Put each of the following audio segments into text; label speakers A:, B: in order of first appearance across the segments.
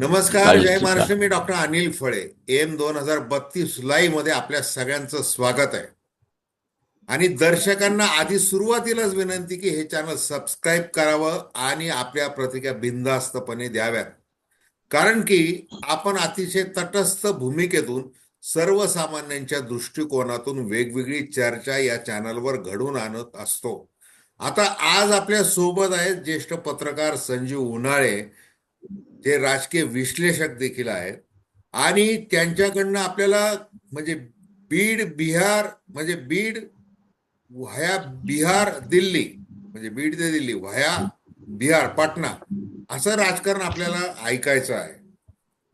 A: नमस्कार जय महाराष्ट्र. मी डॉक्टर अनिल फळे. एम दोन हजार बत्तीस लाईव्हमध्ये आपल्या सगळ्यांचं स्वागत आहे. आणि दर्शकांना आधी सुरुवातीलाच विनंती की हे चॅनल सबस्क्राईब करावं आणि आपल्या प्रतिक्रिया बिनधास्तपणे द्याव्यात. कारण की आपण अतिशय तटस्थ भूमिकेतून सर्वसामान्यांच्या दृष्टिकोनातून वेगवेगळी चर्चा या चॅनलवर घडून आणत असतो. आता आज आपल्यासोबत आहेत ज्येष्ठ पत्रकार संजीव उन्हाळे. जे राजकीय विश्लेषक देखील आहेत आणि त्यांच्याकडनं आपल्याला म्हणजे बीड बिहार म्हणजे बीड व्हाया बिहार दिल्ली म्हणजे बीड ते दिल्ली व्हाया बिहार पाटणा असं राजकारण आपल्याला ऐकायचं आहे.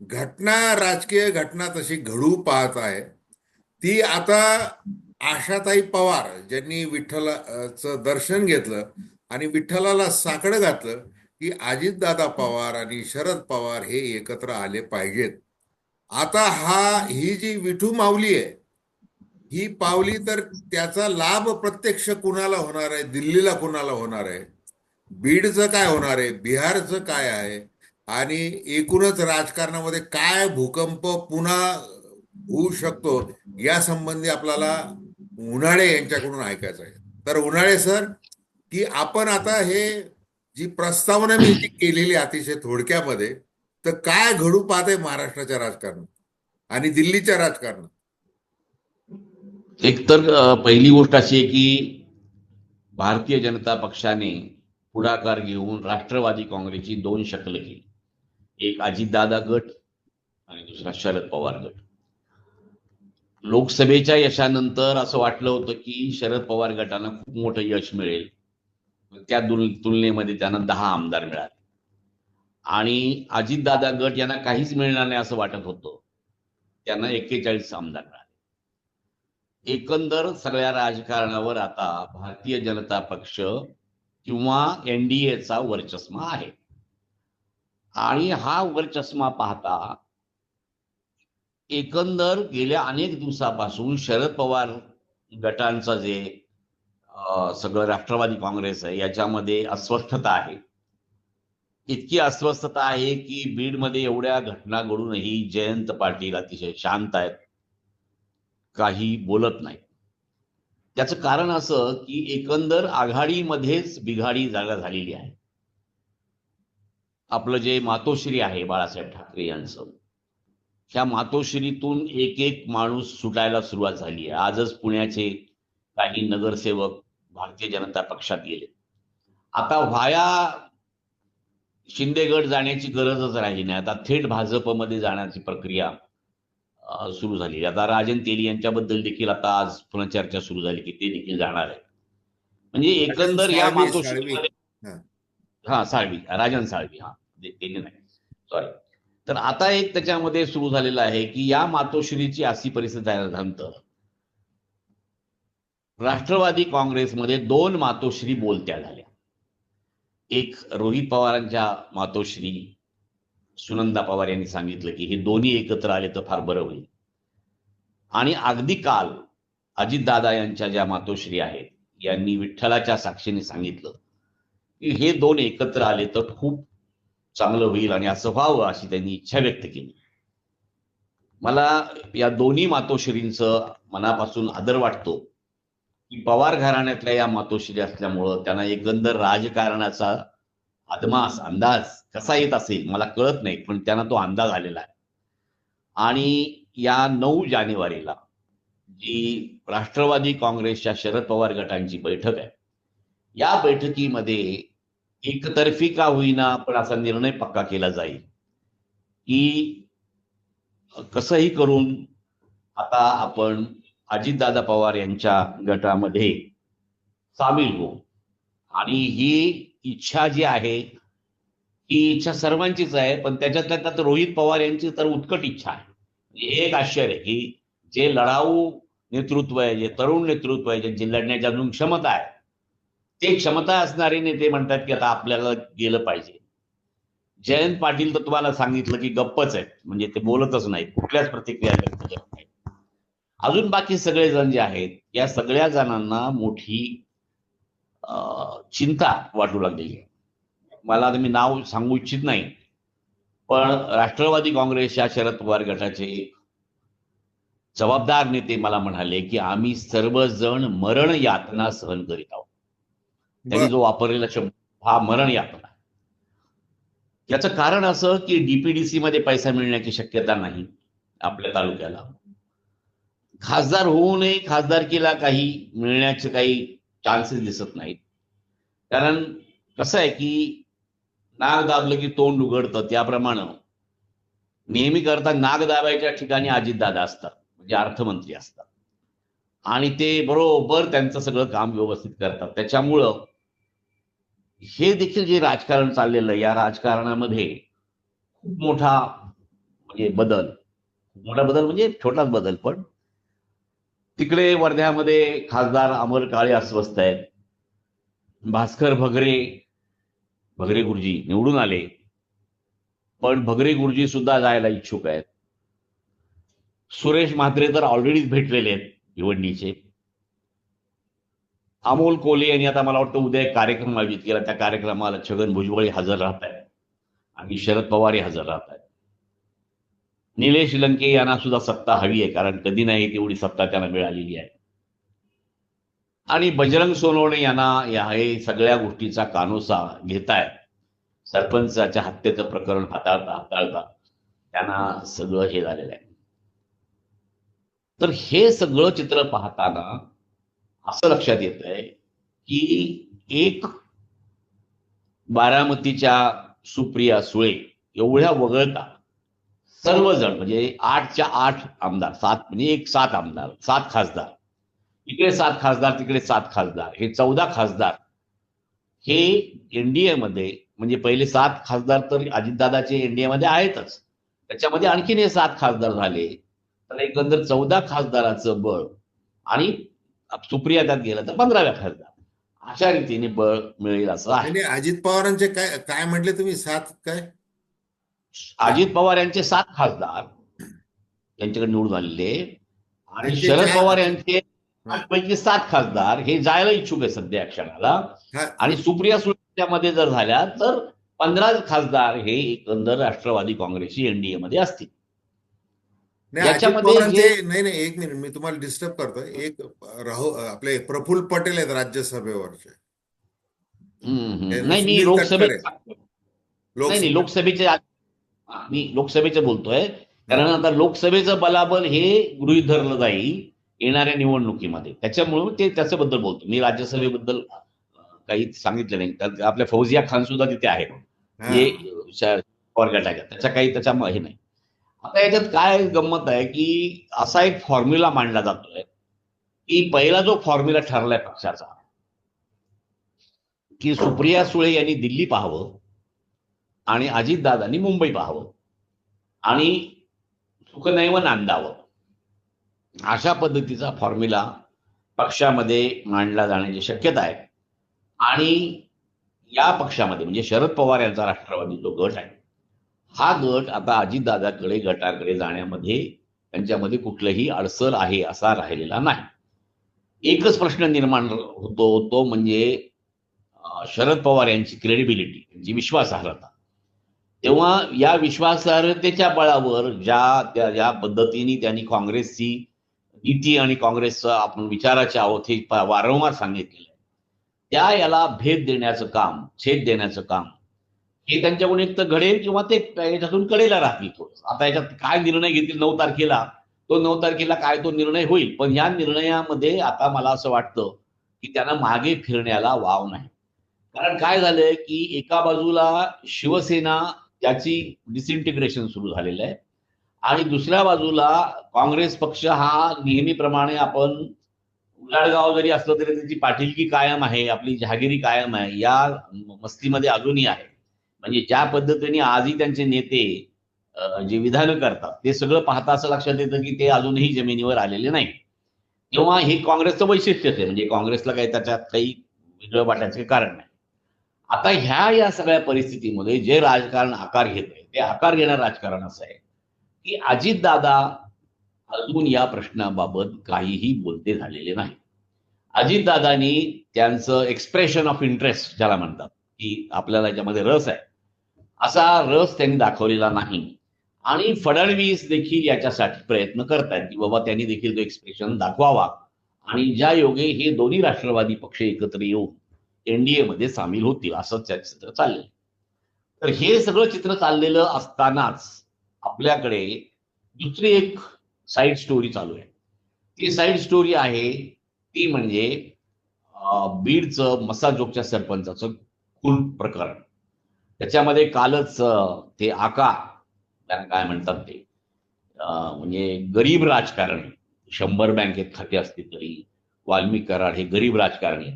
A: घटना राजकीय घटना तशी घडू पाहत आहे. ती आता आशाताई पवार ज्यांनी विठ्ठलाचं दर्शन घेतलं आणि विठ्ठलाला साकडं घातलं की अजितदादा पवार आणि शरद पवार हे एकत्र आले पाहिजेत. आता हा ही जी विठू माऊली आहे ही पावली तर त्याचा लाभ प्रत्यक्ष कुणाला होणार आहे? दिल्लीला कुणाला होणार आहे? बीडचं काय होणार आहे? बिहारचं काय आहे? आणि एकूणच राजकारणामध्ये काय भूकंप पुन्हा होऊ शकतो या संबंधी आपल्याला उन्हाळे यांच्याकडून ऐकायचं आहे. तर उन्हाळे सर की आपण आता हे जी प्रस्तावना मी जी केलेली अतिशय थोडक्यामध्ये तर काय घडू पाहते महाराष्ट्राच्या राजकारणात आणि दिल्लीच्या राजकारणात
B: एक तर पहिली गोष्ट अशी आहे की भारतीय जनता पक्षाने पुढाकार घेऊन राष्ट्रवादी काँग्रेसची दोन शकलं केली. एक अजितदादा गट आणि दुसरा शरद पवार गट. लोकसभेच्या यशानंतर असं वाटलं होतं की शरद पवार गटांना खूप मोठं यश मिळेल. त्या तुलनेमध्ये त्यांना दहा आमदार मिळाले. आणि अजितदादा गट यांना काहीच मिळणार नाही असं वाटत होतं. त्यांना एक्केचाळीस आमदार मिळाले. एकंदर सगळ्या राजकारणावर आता भारतीय जनता पक्ष किंवा एनडीएचा वरचष्मा आहे. आणि हा वरचष्मा पाहता एकंदर गेल्या अनेक दिवसापासून शरद पवार गटांचा जे सगळं राष्ट्रवादी काँग्रेस आहे याच्यामध्ये अस्वस्थता आहे. इतकी अस्वस्थता आहे की बीडमध्ये एवढ्या घटना घडूनही जयंत पाटील अतिशय शांत आहेत. काही बोलत नाही त्याचं कारण असं की एकंदर आघाडीमध्येच बिघाडी जागा झालेली आहे. आपलं जे मातोश्री आहे बाळासाहेब ठाकरे यांचं ह्या मातोश्रीतून एक एक माणूस सुटायला सुरुवात झाली आहे. आजच पुण्याचे काही नगरसेवक भारतीय जनता पक्षात गेले. आता व्हाया शिंदेगड जाण्याची गरजच राहिली नाही. आता थेट भाजपमध्ये जाण्याची प्रक्रिया सुरू झाली. आता राजन तेली यांच्याबद्दल देखील आता आज पुन्हा चर्चा सुरू झाली की ते देखील जाणार आहे म्हणजे एकंदर या मातोश्रीमध्ये हा. साळवी. राजन साळवी. हा. तेली नाही. सॉरी तर आता एक त्याच्यामध्ये सुरू झालेलं आहे की या मातोश्रीची अशी परिस्थिती झाल्यानंतर राष्ट्रवादी काँग्रेसमध्ये दोन मातोश्री बोलत्या झाल्या. एक रोहित पवारांच्या मातोश्री सुनंदा पवार यांनी सांगितलं की हे दोन्ही एकत्र आले तर फार बरं होईल. आणि अगदी काल अजितदादा यांच्या ज्या मातोश्री आहेत यांनी विठ्ठलाच्या साक्षीने सांगितलं की हे दोन एकत्र आले तर खूप चांगलं होईल आणि असं व्हावं अशी त्यांनी इच्छा व्यक्त केली. मला या दोन्ही मातोश्रींचं मनापासून आदर वाटतो. पवार घराण्यातल्या या मातोश्री असल्यामुळं त्यांना एक गंध राजकारणाचा अदमास अंदाज कसा येत असेल मला कळत नाही पण त्यांना तो अंदाज आलेला आहे. आणि या नऊ जानेवारीला जी राष्ट्रवादी काँग्रेसच्या शरद पवार गटांची बैठक आहे या बैठकीमध्ये एकतर्फी का होईना पण असा निर्णय पक्का केला जाईल की कसंही करून आता आपण अजितदादा पवार यांच्या गटामध्ये सामील हो. आणि ही इच्छा जी आहे ही इच्छा सर्वांचीच आहे पण त्याच्यातल्या त्यात रोहित पवार यांची तर उत्कट इच्छा आहे. म्हणजे एक आश्चर्य की जे लढाऊ नेतृत्व आहे जे तरुण नेतृत्व आहे ज्यांची लढण्याची अजून क्षमता आहे ते क्षमता असणारे नेते म्हणतात की आता आपल्याला गेलं पाहिजे. जयंत पाटील तर तुम्हाला सांगितलं की गप्पच आहेत म्हणजे ते बोलतच नाहीत कुठल्याच प्रतिक्रिया व्यक्त करत अजून बाकी सगळे जण जे आहेत या सगळ्या जणांना मोठी चिंता वाटू लागलेली आहे. मला आता मी नाव सांगू इच्छित नाही पण राष्ट्रवादी काँग्रेस या शरद पवार गटाचे जबाबदार नेते मला म्हणाले की आम्ही सर्वजण मरण यातना सहन करीत आहोत. त्यांनी. जो वापरलेला शब्द हा मरण यातना. याचं कारण असं की डीपीडीसी मध्ये पैसा मिळण्याची शक्यता नाही आपल्या तालुक्याला. खासदार होऊनही खासदारकीला काही मिळण्याचे काही चान्सेस दिसत नाहीत. कारण कसं आहे की नाग दाबलं की तोंड उघडतं त्याप्रमाणे नेहमी करता नाग दाबायच्या ठिकाणी अजितदादा असतात म्हणजे अर्थमंत्री असतात. आणि ते बरोबर त्यांचं सगळं काम व्यवस्थित करतात. त्याच्यामुळं हे देखील जे राजकारण चाललेलं या राजकारणामध्ये खूप मोठा म्हणजे बदल मोठा बदल म्हणजे छोटाच बदल पण तिकडे वर्ध्यामध्ये खासदार अमर काळे अस्वस्थ आहेत. भास्कर भगरे भगरे गुरुजी निवडून आले. पण भगरे गुरुजी सुद्धा जायला इच्छुक आहेत. सुरेश म्हात्रे तर ऑलरेडीच भेटलेले आहेत भिवंडीचे अमोल कोले यांनी आता मला वाटतं उद्या एक कार्यक्रम आयोजित केला. त्या कार्यक्रमाला छगन भुजबळ हजर राहत आहेत. आणि शरद पवार हजर राहत आहेत. निलेश लंके यांना सुद्धा सत्ता हवी आहे कारण कधी नाही तेवढी सत्ता त्यांना मिळालेली आहे. आणि बजरंग सोनवणे यांना या हे सगळ्या गोष्टीचा कानोसा घेताय सरपंचाच्या हत्येचं प्रकरण हाताळता हाताळता त्यांना सगळं हे झालेलं आहे. तर हे सगळं चित्र पाहताना असं लक्षात येत आहे की एक बारामतीच्या सुप्रिया सुळे एवढ्या वगळता सर्वजण म्हणजे आठच्या आठ आमदार सात म्हणजे एक सात आमदार सात खासदार. इकडे सात खासदार तिकडे सात खासदार हे चौदा खासदार. हे एनडीए मध्ये म्हणजे पहिले सात खासदार तर अजितदादाचे एनडीए मध्ये आहेतच. त्याच्यामध्ये आणखीन हे सात खासदार झाले. तर एकंदर चौदा खासदाराचं बळ आणि सुप्रिया त्यात गेलं तर पंधराव्या खासदार. अशा रीतीने बळ मिळेल असं आहे.
A: अजित पवारांचे काय काय म्हटले तुम्ही? सात काय?
B: अजित पवार यांचे सात खासदार यांच्याकडे निवडून आलेले आणि शरद पवार यांचे पैकी सात खासदार हे जायला इच्छुक आहे सध्या क्षणाला. आणि सुप्रिया सुळेमध्ये जर झाल्या तर पंधरा खासदार हे एकंदर राष्ट्रवादी काँग्रेसची एनडीए मध्ये असतील.
A: नाही अजित
B: याच्यामध्ये
A: पवारांचे
B: जे-
A: नाही नाही एक मिनिट मी तुम्हाला डिस्टर्ब करतोय. एक राहू आपले प्रफुल्ल पटेल आहेत राज्यसभेवरचे.
B: नाही मी लोकसभेत लोकसभेचे मी लोकसभेचं बोलतोय. कारण आता लोकसभेचं बलाबल हे गृहीत धरलं जाईल येणाऱ्या निवडणुकीमध्ये. त्याच्यामुळे ते त्याच्याबद्दल बोलतो. मी राज्यसभेबद्दल काही सांगितलं नाही. आपल्या फौजिया खान सुद्धा तिथे आहे त्याच्या काही त्याच्या हे नाही. आता याच्यात काय गंमत आहे की असा एक फॉर्म्युला मांडला जातोय की पहिला जो फॉर्म्युला ठरलाय पक्षाचा की सुप्रिया सुळे यांनी दिल्ली पाहावं. आणि अजितदादांनी मुंबई पाहावं. आणि सुखनैव नांदावं. अशा पद्धतीचा फॉर्म्युला पक्षामध्ये मांडला जाण्याची शक्यता आहे. आणि या पक्षामध्ये म्हणजे शरद पवार यांचा राष्ट्रवादी जो गट आहे हा गट आता अजितदादाकडे गटाकडे जाण्यामध्ये त्यांच्यामध्ये कुठलंही अडसर आहे असा राहिलेला नाही. एकच प्रश्न निर्माण होतो तो म्हणजे शरद पवार यांची क्रेडिबिलिटी त्यांची विश्वासार्हता. तेव्हा या विश्वासार्हतेच्या बळावर ज्या त्या ज्या पद्धतीने त्यांनी काँग्रेसची नीती आणि काँग्रेसचं आपण विचाराचे आहोत हे वारंवार सांगितलेलं आहे. त्या याला भेद देण्याचं काम छेद देण्याचं काम हे त्यांच्याकडून एक तर घडेल किंवा ते याच्यातून कडेला राहतील थोडं आता याच्यात काय निर्णय घेतील नऊ तारखेला? तो नऊ तारखेला काय तो निर्णय होईल? पण या निर्णयामध्ये आता मला असं वाटतं की त्यांना मागे फिरण्याला वाव नाही. कारण काय झालंय की एका बाजूला शिवसेना त्याची डिसइंटिग्रेशन सुरू झालेलं आहे. आणि दुसऱ्या बाजूला काँग्रेस पक्ष हा नेहमीप्रमाणे आपण उलाडगाव जरी असलं तरी त्याची पाठिलकी कायम आहे आपली जहागिरी कायम आहे या मस्तीमध्ये अजूनही आहे. म्हणजे ज्या पद्धतीने आजही त्यांचे नेते जे विधानं करतात ते सगळं पाहता असं लक्षात येतं की ते अजूनही जमिनीवर आलेले नाही. तेव्हा हे काँग्रेसचं वैशिष्ट्यच आहे. म्हणजे काँग्रेसला काही त्याच्यात काही वेगळं वाटायचं कारण नाही. आता ह्या या सगळ्या परिस्थितीमध्ये जे राजकारण आकार घेत आहे ते आकार घेणार राजकारण असं आहे की अजितदादा अजून या प्रश्नाबाबत काहीही बोलते झालेले नाही. अजितदादांनी त्यांचं एक्सप्रेशन ऑफ इंटरेस्ट ज्याला म्हणतात की आपल्याला याच्यामध्ये रस आहे. असा रस त्यांनी दाखवलेला नाही. आणि फडणवीस देखील याच्यासाठी प्रयत्न करतायत की बाबा त्यांनी देखील तो एक्सप्रेशन दाखवावा. आणि ज्या योगे हे दोन्ही राष्ट्रवादी पक्ष एकत्र येऊन एनडीए मध्ये सामील होतील असं त्या चित्र चाललंय. तर हे सगळं चित्र चाललेलं असतानाच आपल्याकडे दुसरी एक साईड स्टोरी चालू आहे. ती साईड स्टोरी आहे ती म्हणजे बीडचं मसाजोगच्या सरपंचाचं खून प्रकरण. त्याच्यामध्ये कालच ते आका त्यांना काय म्हणतात ते म्हणजे गरीब राजकारणी शंभर बँकेत खाते असते तरी वाल्मिक कराड हे गरीब राजकारणी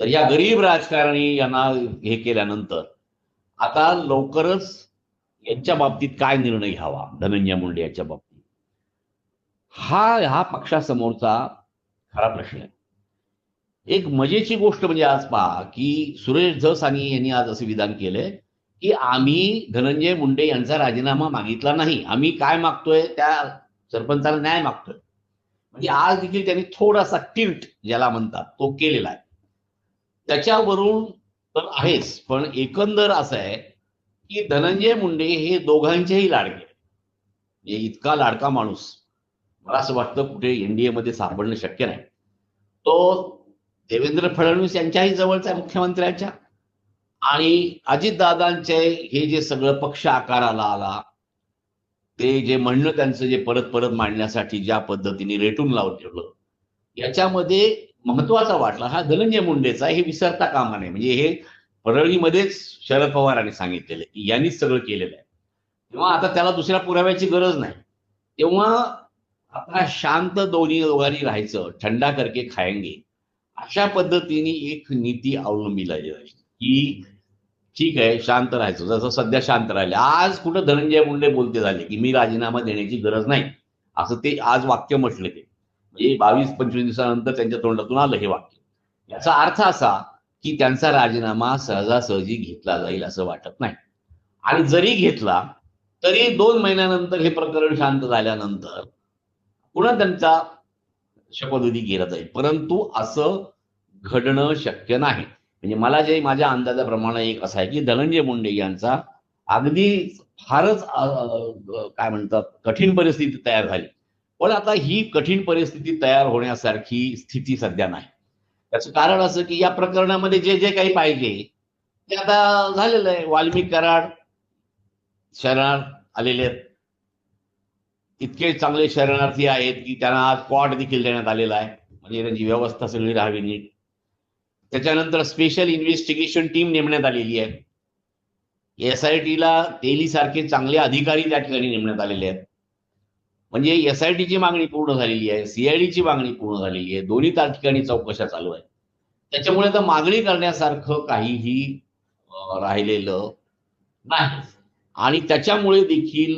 B: तर या गरीब राजकारणी यांना हे केल्यानंतर आता लवकरच यांच्या बाबतीत काय निर्णय घ्यावा? धनंजय मुंडे यांच्या बाबतीत. हा ह्या पक्षासमोरचा खरा प्रश्न आहे. एक मजेची गोष्ट म्हणजे आज पहा की सुरेश धस आणि यांनी आज असं विधान केलंय की आम्ही धनंजय मुंडे यांचा राजीनामा मागितला नाही. आम्ही काय मागतोय? त्या सरपंचाला न्याय मागतोय. म्हणजे आज देखील त्यांनी थोडासा टिल्ट ज्याला म्हणतात तो केलेला आहे. त्याच्यावरून तर आहेच पण एकंदर असं आहे की धनंजय मुंडे हे दोघांचेही लाडके. म्हणजे इतका लाडका माणूस. मला असं वाटतं कुठे एनडीए मध्ये सापडणं शक्य नाही. तो देवेंद्र फडणवीस यांच्याही जवळचा आहे मुख्यमंत्र्यांच्या. आणि अजितदादांचे हे जे सगळं पक्ष आकाराला आला ते जे म्हणणं त्यांचं जे परत परत मांडण्यासाठी ज्या पद्धतीने रेटून लावून ठेवलं याच्यामध्ये महत्त्वाचा वाटला. हा धनंजय मुंडेचा हे विसरता कामा नये. म्हणजे हे परळीमध्येच शरद पवारांनी सांगितलेलं यांनीच सगळं केलेलं आहे. तेव्हा आता त्याला दुसऱ्या पुराव्याची गरज नाही. तेव्हा आता शांत दोन्ही दोघांनी राहायचं. थंडा करके खायंगे. अशा पद्धतीने एक नीती अवलंबिला जाईल. की ठीक आहे शांत राहायचं. जसं सध्या शांत राहिले. आज कुठं धनंजय मुंडे बोलते झाले की मी राजीनामा देण्याची गरज नाही. असं ते आज वाक्य म्हटले ते. म्हणजे बावीस पंचवीस दिवसानंतर त्यांच्या तोंडातून आलं हे वाक्य. याचा अर्थ असा की त्यांचा राजीनामा सहजासहजी घेतला जाईल असं वाटत नाही. आणि जरी घेतला तरी दोन महिन्यानंतर हे प्रकरण शांत झाल्यानंतर पुन्हा त्यांचा शपथविधी केला जाईल. परंतु असं घडणं शक्य नाही. म्हणजे मला जे माझ्या अंदाजाप्रमाणे एक असं आहे की धनंजय मुंडे यांचा अगदी फारच काय म्हणतात कठीण परिस्थिती तयार झाली. पण आता ही कठीण परिस्थिती तयार होण्यासारखी स्थिती सध्या नाही. त्याचं कारण असं की या प्रकरणामध्ये जे जे काही पाहिजे ते आता झालेलं आहे. वाल्मिक कराड शरणार आलेले आहेत. इतके चांगले शरणार्थी आहेत की त्यांना आज कॉट देखील देण्यात आलेला आहे. म्हणजे त्यांची व्यवस्था सगळी राहावी. नीट त्याच्यानंतर स्पेशल इन्व्हेस्टिगेशन टीम नेमण्यात आलेली आहे. एस आय टीला तेली सारखे चांगले अधिकारी त्या ठिकाणी नेमण्यात आलेले आहेत. म्हणजे एस आय टीची मागणी पूर्ण झालेली आहे सीआयडीची मागणी पूर्ण झालेली आहे. दोन्ही त्या ठिकाणी चौकशा चालू आहेत. त्याच्यामुळे तर मागणी करण्यासारखं काहीही राहिलेलं नाही. आणि त्याच्यामुळे देखील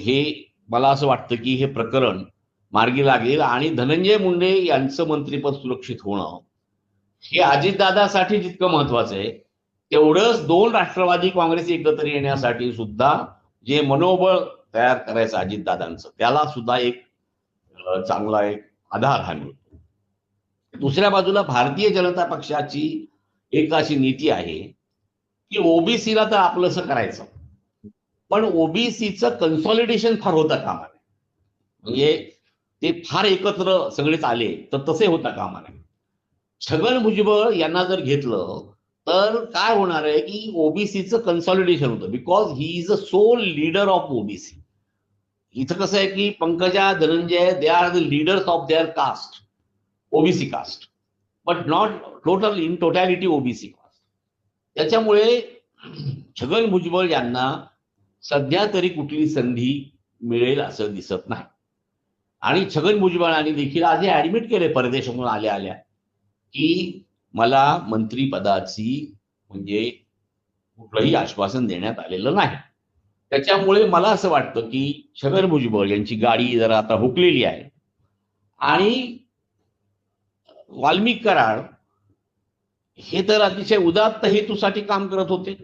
B: हे मला असं वाटतं की हे प्रकरण मार्गी लागेल आणि धनंजय मुंडे यांचं मंत्रिपद सुरक्षित होणं हे अजितदादासाठी जितकं महत्वाचं आहे तेवढंच दोन राष्ट्रवादी काँग्रेस एकत्र येण्यासाठी सुद्धा जे मनोबळ तयार करायचं अजितदादांचं. त्याला सुद्धा एक चांगला एक आधार हा मिळतो दुसऱ्या बाजूला भारतीय जनता पक्षाची एक अशी नीती आहे की ओबीसीला तर आपलंसं करायचं. पण ओबीसीचं कन्सॉलिडेशन फार होता कामा नये. म्हणजे ते फार एकत्र सगळेच आले तर तसे होता कामा नये. छगन भुजबळ यांना जर घेतलं तर काय होणार आहे की ओबीसीचं कन्सॉलिडेशन होतं. Because he is a sole leader of OBC. इथं कसं आहे की Pankaja Dhananjay they are the leaders of their caste OBC caste but not total in totality OBC caste त्याच्यामुळे छगन भुजबळ यांना सध्या तरी कुठली संधी मिळेल असं दिसत नाही. आणि छगन भुजबळांनी देखील आज हे ऍडमिट केले परदेशातून आल्या आल्या की मला मंत्रीपदाची म्हणजे कुठलंही आश्वासन देण्यात आलेलं नाही. त्याच्यामुळे मला असं वाटतं की छगन भुजबळ यांची गाडी जरा आता हुकलेली आहे. आणि वाल्मिक कराड हे तर अतिशय उदात्त हेतूसाठी काम करत होते.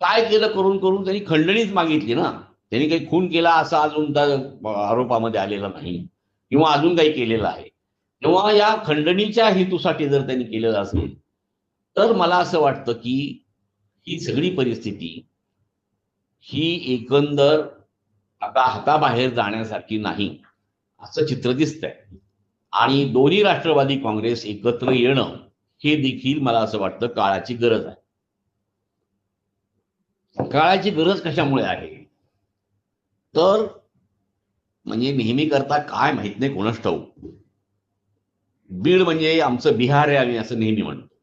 B: काय केलं करून करून त्यांनी खंडणीच मागितली ना. त्यांनी काही खून केला असं अजून त्या आरोपामध्ये आलेलं नाही. किंवा अजून काही केलेलं आहे. तेव्हा या खंडणीच्या हेतूसाठी जर त्यांनी केलेलं असेल तर मला असं वाटतं की ही सगळी परिस्थिती ही एकंदर आता हाताबाहेर जाण्यासारखी नाही असं चित्र दिसतंय. आणि दोन्ही राष्ट्रवादी काँग्रेस एकत्र येणं हे देखील मला असं वाटतं काळाची गरज आहे. काळाची गरज कशामुळे आहे? तर म्हणजे नेहमी करता काय माहीत नाही कोणाच ठाऊक. बीड म्हणजे आमचं बिहार आहे आम्ही असं नेहमी म्हणतो.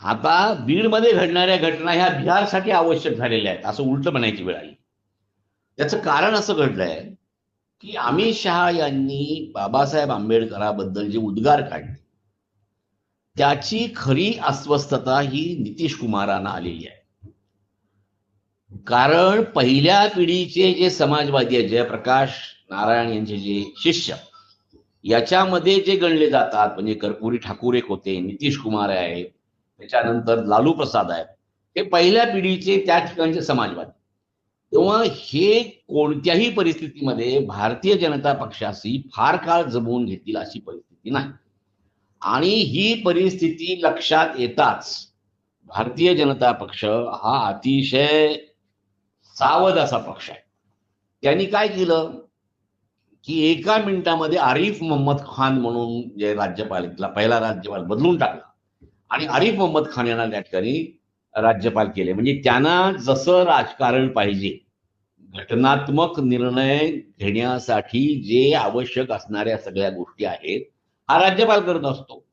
B: आता बीडमध्ये घडणाऱ्या घटना ह्या बिहारसाठी आवश्यक झालेल्या आहेत असं उलट म्हणायची वेळ आली. त्याचं कारण असं घडलंय की अमित शहा यांनी बाबासाहेब आंबेडकराबद्दल जे उद्गार काढले त्याची खरी अस्वस्थता ही नितीश कुमारांना आलेली आहे. कारण पहिल्या पिढीचे जे समाजवादी आहेत जयप्रकाश नारायण यांचे जे शिष्य याच्यामध्ये जे गणले जातात म्हणजे कर्पुरी ठाकूर एक होते नितीश कुमार आहे त्याच्यानंतर लालू प्रसाद आहे हे पहिल्या पिढीचे त्या ठिकाणचे समाजवादी. तेव्हा हे कोणत्याही परिस्थितीमध्ये भारतीय जनता पक्षाशी फार काळ जमवून घेतील अशी परिस्थिती नाही. आणि ही परिस्थिती लक्षात येताच भारतीय जनता पक्ष हा अतिशय सावध असा पक्ष आहे. त्यांनी काय केलं? की एका मिनिटामध्ये आरिफ मोहम्मद खान म्हणून जे राज्यपाल पहिला राज्यपाल बदलून टाकला. आणि आरिफ मोहम्मद खान यांना त्या ठिकाणी राज्यपाल केले. म्हणजे त्यांना जसं राजकारण पाहिजे घटनात्मक निर्णय घेण्यासाठी जे आवश्यक असणाऱ्या सगळ्या गोष्टी आहेत हा राज्यपाल करत असतो.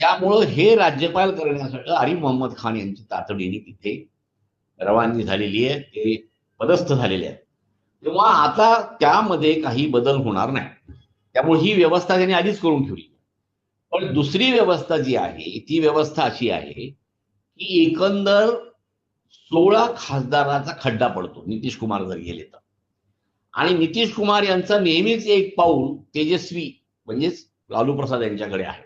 B: त्यामुळं हे राज्यपाल करण्यासाठी आरिफ मोहम्मद खान यांची तातडीने तिथे रवानगी झालेली आहे ते पदस्थ झालेले आहेत. तेव्हा आता त्यामध्ये काही बदल होणार नाही. त्यामुळे ही व्यवस्था त्यांनी आधीच करून ठेवली. पण दुसरी व्यवस्था जी आहे ती व्यवस्था अशी आहे की एकंदर सोळा खासदाराचा खड्डा पडतो नितीश कुमार जर गेले तर. आणि नितीश कुमार यांचा नेहमीच एक पाऊल तेजस्वी म्हणजेच लालू प्रसाद यांच्याकडे आहे.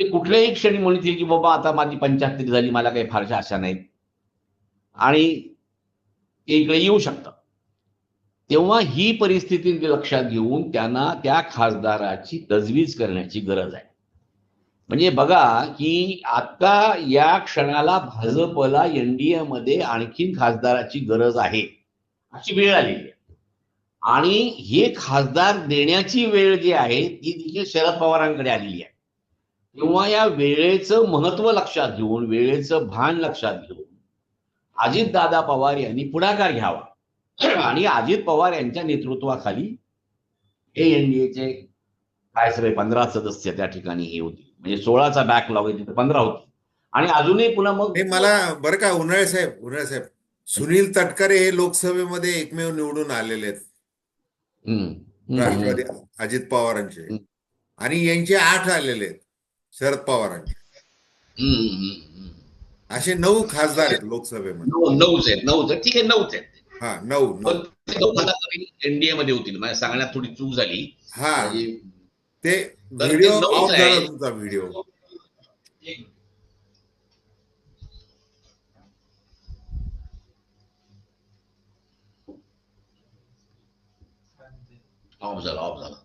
B: ते कुठल्याही क्षणी म्हणतील की बाबा आता माझी पंचाहत्तरी झाली मला काही फारशा आशा नाहीत. आणि ते इकडे येऊ शकतात तेव्हा ही परिस्थिती लक्षात घेऊन त्यांना त्या खासदाराची तजवीज करण्याची गरज आहे. म्हणजे बघा की आता या क्षणाला भाजपला एनडीए मध्ये आणखीन खासदाराची गरज आहे अशी वेळ आलेली आहे. आणि हे खासदार देण्याची वेळ जी आहे ती देखील शरद पवारांकडे आलेली आहे. तेव्हा या वेळेचं महत्त्व लक्षात घेऊन वेळेचं भान लक्षात घेऊन अजितदादा पवार यांनी पुढाकार घ्यावा. आणि अजित पवार यांच्या नेतृत्वाखाली हे एनडीएचे काय सगळे पंधरा सदस्य त्या ठिकाणी हे होते. म्हणजे सोळाचा बॅकलॉग आहे तिथे पंधरा होते. आणि अजूनही पुन्हा मग
A: हे मला बरं का उन्हाळे साहेब उन्हाळे साहेब सुनील तटकरे हे लोकसभेमध्ये एकमेव निवडून आलेले आहेत. राष्ट्रवादी अजित पवारांचे. आणि यांचे आठ आलेले आहेत शरद पवारांचे. असे नऊ खासदार आहेत लोकसभेमध्ये.
B: नऊ नऊच आहेत नऊच आहेत. ठीक आहे नऊच आहेत.
A: हा नऊ नऊ.
B: नऊ एनडीए मध्ये होतील. सांगण्यात थोडी चूक झाली.
A: हा.
B: म्हणजे
A: ते व्हिडिओ ऑफ झाला. तुमचा व्हिडिओ
B: ऑफ झाला ऑफ झाला.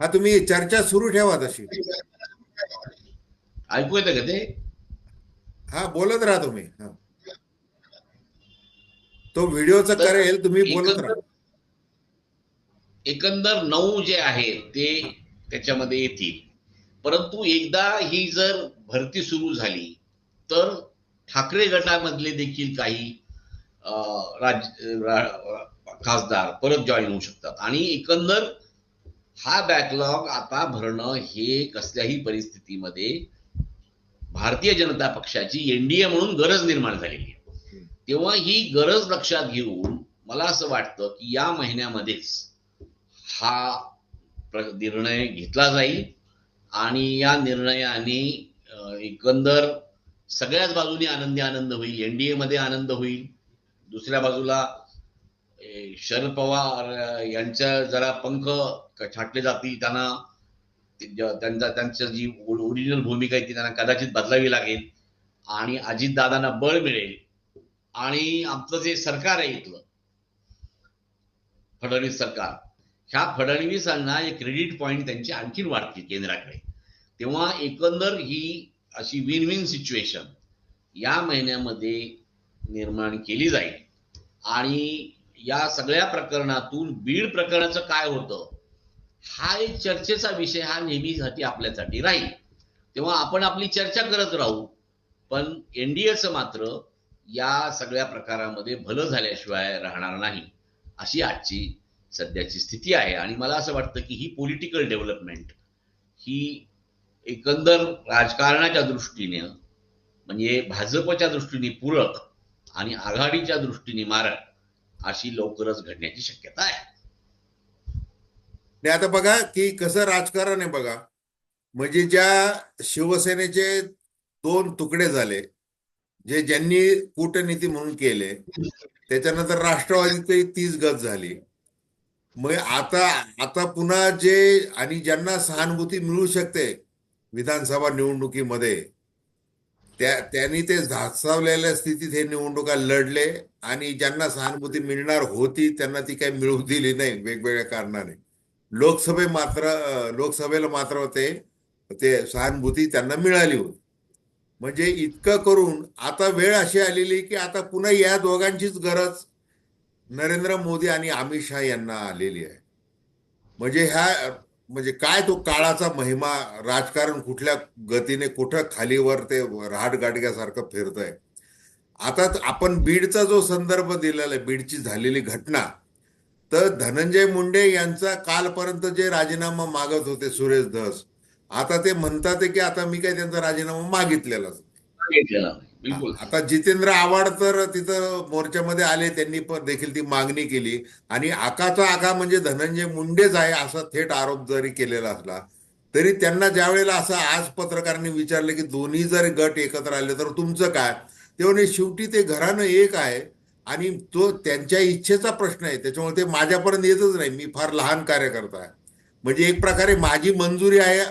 A: हा तुम्ही चर्चा सुरू ठेवा तशी.
B: ऐकू येतं का ते?
A: हा बोलत राहा तुम्ही. हा. तो व्हिडिओचं करेल तुम्ही बोलत
B: एकंदर-
A: राहा.
B: एकंदर नऊ जे आहेत ते त्याच्यामध्ये येतील. परंतु एकदा ही जर भरती सुरू झाली तर ठाकरे गटामधले देखील काही राज खासदार परत जॉईन होऊ शकतात. आणि एकंदर हा बॅकलॉग आता भरणं हे कसल्याही परिस्थितीमध्ये भारतीय जनता पक्षाची एनडीए म्हणून गरज निर्माण झालेली आहे. तेव्हा ही गरज लक्षात घेऊन मला असं वाटतं की या महिन्यामध्येच हा प्र- निर्णय घेतला जाईल आणि या निर्णयाने एकंदर सगळ्याच बाजूनी आनंदी आनंद होईल एनडीए मध्ये आनंद होईल. दुसऱ्या बाजूला शरद पवार यांच्या जरा पंख छाटले जातील त्यांना त्यांचा त्यांचं जी ओरिजिनल भूमिका आहे ती त्यांना कदाचित बदलावी लागेल आणि अजितदादांना बळ मिळेल. आणि आमचं जे सरकार आहे इथलं फडणवीस सरकार ह्या फडणवीसांना एक क्रेडिट पॉईंट त्यांचे आणखीन वाढतील केंद्राकडे. तेव्हा एकंदर ही अशी विन विन सिच्युएशन या महिन्यामध्ये निर्माण केली जाईल. आणि या सगळ्या प्रकरणातून बीड प्रकरणाचं काय होतं हा एक चर्चेचा विषय हा नेहमीसाठी आपल्यासाठी राहील. तेव्हा आपण आपली चर्चा करत राहू पण एनडीएचं मात्र या सगळ्या प्रकारामध्ये भलं झाल्याशिवाय राहणार नाही अशी आजची सध्याची स्थिती आहे. आणि मला असं वाटतं की ही पॉलिटिकल डेव्हलपमेंट ही एकंदर राजकारणाच्या दृष्टीने म्हणजे भाजपच्या दृष्टीने पूरक आणि आघाडीच्या दृष्टीने मारक अशी लवकरच घडण्याची शक्यता आहे.
A: आता बघा की कसं राजकारण आहे बघा. म्हणजे ज्या शिवसेनेचे दोन तुकडे झाले जे ज्यांनी कूटनीती म्हणून केले त्याच्यानंतर राष्ट्रवादीची तीच गत झाली. मग आता आता पुन्हा जे आणि ज्यांना सहानुभूती मिळू शकते विधानसभा निवडणुकीमध्ये त्या त्यांनी ते धासावलेल्या स्थितीत हे निवडणुका लढले आणि ज्यांना सहानुभूती मिळणार होती त्यांना ती काही मिळू दिली नाही वेगवेगळ्या कारणाने. लोकसभे मात्र लोकसभेला मात्र ते ते सहानुभूती त्यांना मिळाली होती. म्हणजे इतकं करून आता वेळ अशी आलेली की आता पुन्हा या दोघांचीच गरज नरेंद्र मोदी आणि अमित शहा यांना आलेली आहे. म्हणजे ह्या म्हणजे काय तो काळाचा महिमा राजकारण कुठल्या गतीने कुठं खालीवर ते रहाट गाडग्यासारखं आहे आता आपण बीडचा जो संदर्भ दिलेला आहे बीडची झालेली घटना तर धनंजय मुंडे यांचा कालपर्यंत जे राजीनामा मागत होते सुरेश धस आता ते म्हणतात की आता मी काय त्यांचा राजीनामा मागितलेलाच आता जितेंद्र आव्हाड तर तिथं मोर्चामध्ये आले त्यांनी पण देखील ती मागणी केली. आणि आकाचा आका म्हणजे धनंजय मुंडेच आहे असा थेट आरोप जरी केलेला असला तरी त्यांना ज्या वेळेला असं आज पत्रकारांनी विचारले की दोन्ही जर गट एकत्र आले तर तुमचं काय? तेव्हा शेवटी ते घरानं एक आहे आणि तो त्यांच्या इच्छेचा प्रश्न आहे. त्याच्यामुळे ते माझ्यापर्यंत येतच नाही. मी फार लहान कार्यकर्ता आहे. म्हणजे एक प्रकारे माझी मंजुरी आहे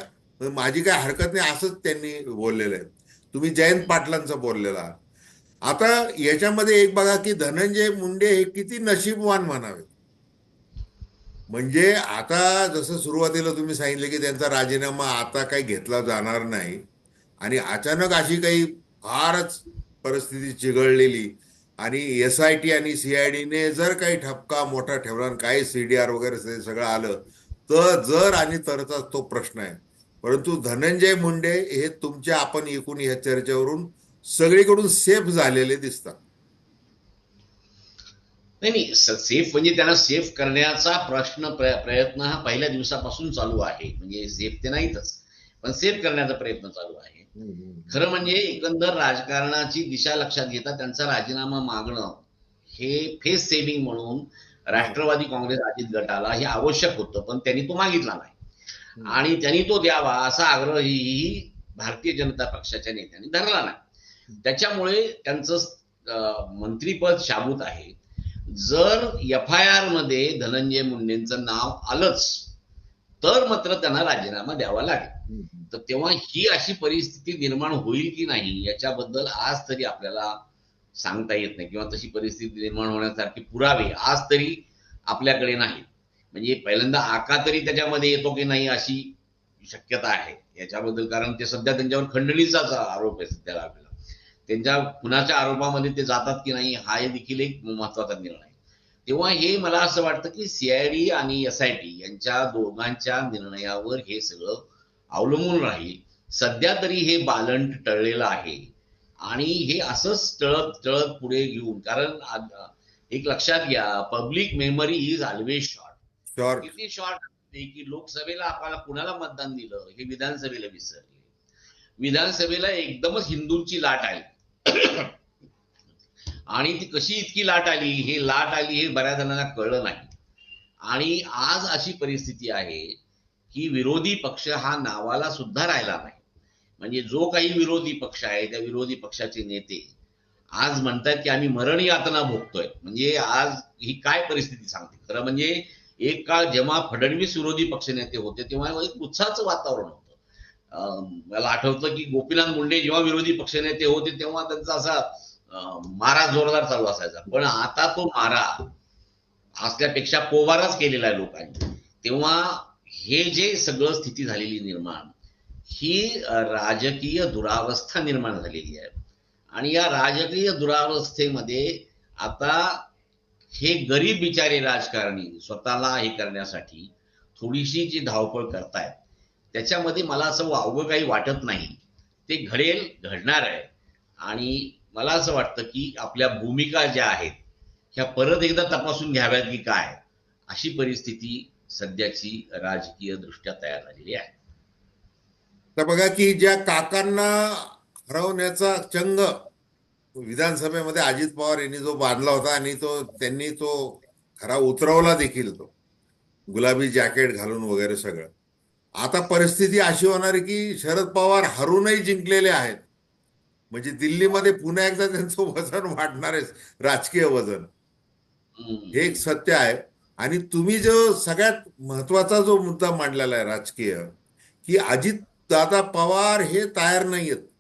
A: म्हणजे माझी काय हरकत नाही असंच त्यांनी बोललेलं आहे. तुम्ही जयंत पाटलांचं बोललेला आता याच्यामध्ये एक बघा की धनंजय मुंडे हे किती नशीबवान म्हणावे म्हणजे आता जसं सुरुवातीला तुम्ही सांगितलं की त्यांचा राजीनामा आता काही घेतला जाणार नाही आणि अचानक अशी काही फारच परिस्थिती चिघळलेली आणि एस आय टी आणि सीआयडीने जर काही ठपका मोठा ठेवला आणि काही सीडीआर वगैरे सगळं आलं तर जर आणि तरचा तो प्रश्न आहे. परंतु धनंजय मुंडे हे तुमच्या आपण एकूण या चर्चेवरून सगळीकडून सेफ झालेले दिसतात.
B: नाही नाही सेफ म्हणजे त्यांना सेफ करण्याचा प्रश्न प्रयत्न हा पहिल्या दिवसापासून चालू आहे. म्हणजे सेफ ते नाहीतच पण सेफ करण्याचा प्रयत्न चालू आहे. खरं म्हणजे एकंदर राजकारणाची दिशा लक्षात घेता त्यांचा राजीनामा मागणं हे फेस सेव्हिंग म्हणून राष्ट्रवादी काँग्रेस अजित गटाला हे आवश्यक होतं पण त्यांनी तो मागितला नाही. आणि त्यांनी तो द्यावा असा आग्रही भारतीय जनता पक्षाच्या नेत्यांनी धरला नाही. त्याच्यामुळे त्यांचं मंत्रीपद शाबूत आहे. जर एफ आय आरमध्ये धनंजय मुंडेंचं नाव आलंच तर मात्र त्यांना राजीनामा द्यावा लागेल. तर तेव्हा ही अशी परिस्थिती निर्माण होईल की नाही याच्याबद्दल आज तरी आपल्याला सांगता येत नाही. किंवा तशी परिस्थिती निर्माण होण्यासारखे पुरावे आज तरी आपल्याकडे नाहीत. म्हणजे पहिल्यांदा आका तरी त्याच्यामध्ये येतो की नाही अशी शक्यता आहे. याच्याबद्दल कारण ते सध्या त्यांच्यावर खंडणीचाच आरोप आहे सध्याला आपल्याला त्यांच्या खुनाच्या आरोपामध्ये ते जातात की नाही हा देखील एक महत्त्वाचा निर्णय. तेव्हा हे मला असं वाटतं की सीआयडी आणि एस आय टी यांच्या दोघांच्या निर्णयावर हे सगळं अवलंबून राहील. सध्या तरी हे बालंट टळलेलं आहे. आणि हे असंच टळत टळत पुढे घेऊन कारण एक लक्षात घ्या public memory is always short किती शॉर्ट असते की लोकसभेला आपल्याला कुणाला मतदान दिलं? हे विधानसभेला विसरले. विधानसभेला एकदमच हिंदूंची लाट आली. आणि ती कशी इतकी लाट आली? हे लाट आली हे बऱ्याच जणांना कळलं नाही. आणि आज अशी परिस्थिती आहे की विरोधी पक्ष हा नावाला सुद्धा राहिला नाही. म्हणजे जो काही विरोधी पक्ष आहे त्या विरोधी पक्षाचे नेते आज म्हणतात की आम्ही मरण यातना भोगतोय. म्हणजे आज ही काय परिस्थिती सांगते? खरं म्हणजे एक काळ जेव्हा फडणवीस विरोधी पक्षनेते होते तेव्हा एक उत्साहाचं वातावरण होतं. मला आठवतं की गोपीनाथ मुंडे जेव्हा विरोधी पक्षनेते होते तेव्हा त्यांचा असा मारा जोरदार चालू असायचा. पण आता तो मारा असल्यापेक्षा पोवाराच केलेला आहे लोकांनी. तेव्हा हे जे सगळं स्थिती झालेली निर्माण ही राजकीय दुरावस्था निर्माण झालेली आहे. आणि या राजकीय दुरावस्थेमध्ये आता हे गरीब बिचारे राजकारणी स्वतःला हे करण्यासाठी थोडीशी जी धावपळ करतायत त्याच्यामध्ये मला असं वावगं काही वाटत नाही. ते घडेल घडणार आहे. आणि मला असं वाटतं की आपल्या भूमिका ज्या आहेत ह्या परत एकदा तपासून घ्याव्यात की काय? अशी परिस्थिती सध्याची राजकीय दृष्ट्या तयार झालेली आहे.
A: तर बघा की ज्या काकांना हरवण्याचा चंग विधानसभेमध्ये अजित पवार यांनी जो बांधला होता आणि तो त्यांनी तो खरा उतरवला देखील तो. गुलाबी जॅकेट घालून वगैरे सगळं. आता परिस्थिती अशी होणार आहे की शरद पवार हरूनही जिंकलेले आहेत. म्हणजे दिल्लीमध्ये पुन्हा एकदा त्यांचं वजन वाढणार आहे राजकीय वजन. हे एक सत्य आहे. आणि तुम्ही जो सगळ्यात महत्त्वाचा जो मुद्दा मांडलेला आहे राजकीय की अजित दादा पवार हे तयार नाहीयेत.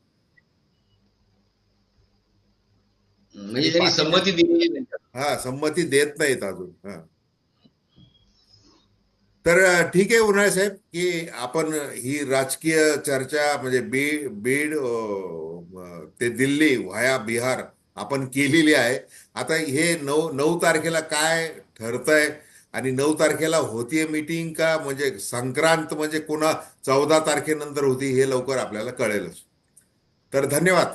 B: म्हणजे त्यांनी संमती दिलेली नाही
A: हा संमती देत नाहीत अजून हा. तर ठीक आहे उन्हाळे साहेब की आपण ही राजकीय चर्चा म्हणजे बीड बीड ते दिल्ली व्हाया बिहार आपण केलेली आहे. आता हे नऊ नऊ तारखेला काय ठरतंय आणि नऊ तारखेला होतीये मीटिंग का? म्हणजे संक्रांत म्हणजे पुन्हा चौदा तारखेनंतर होती हे लवकर आपल्याला कळेलच. तर धन्यवाद.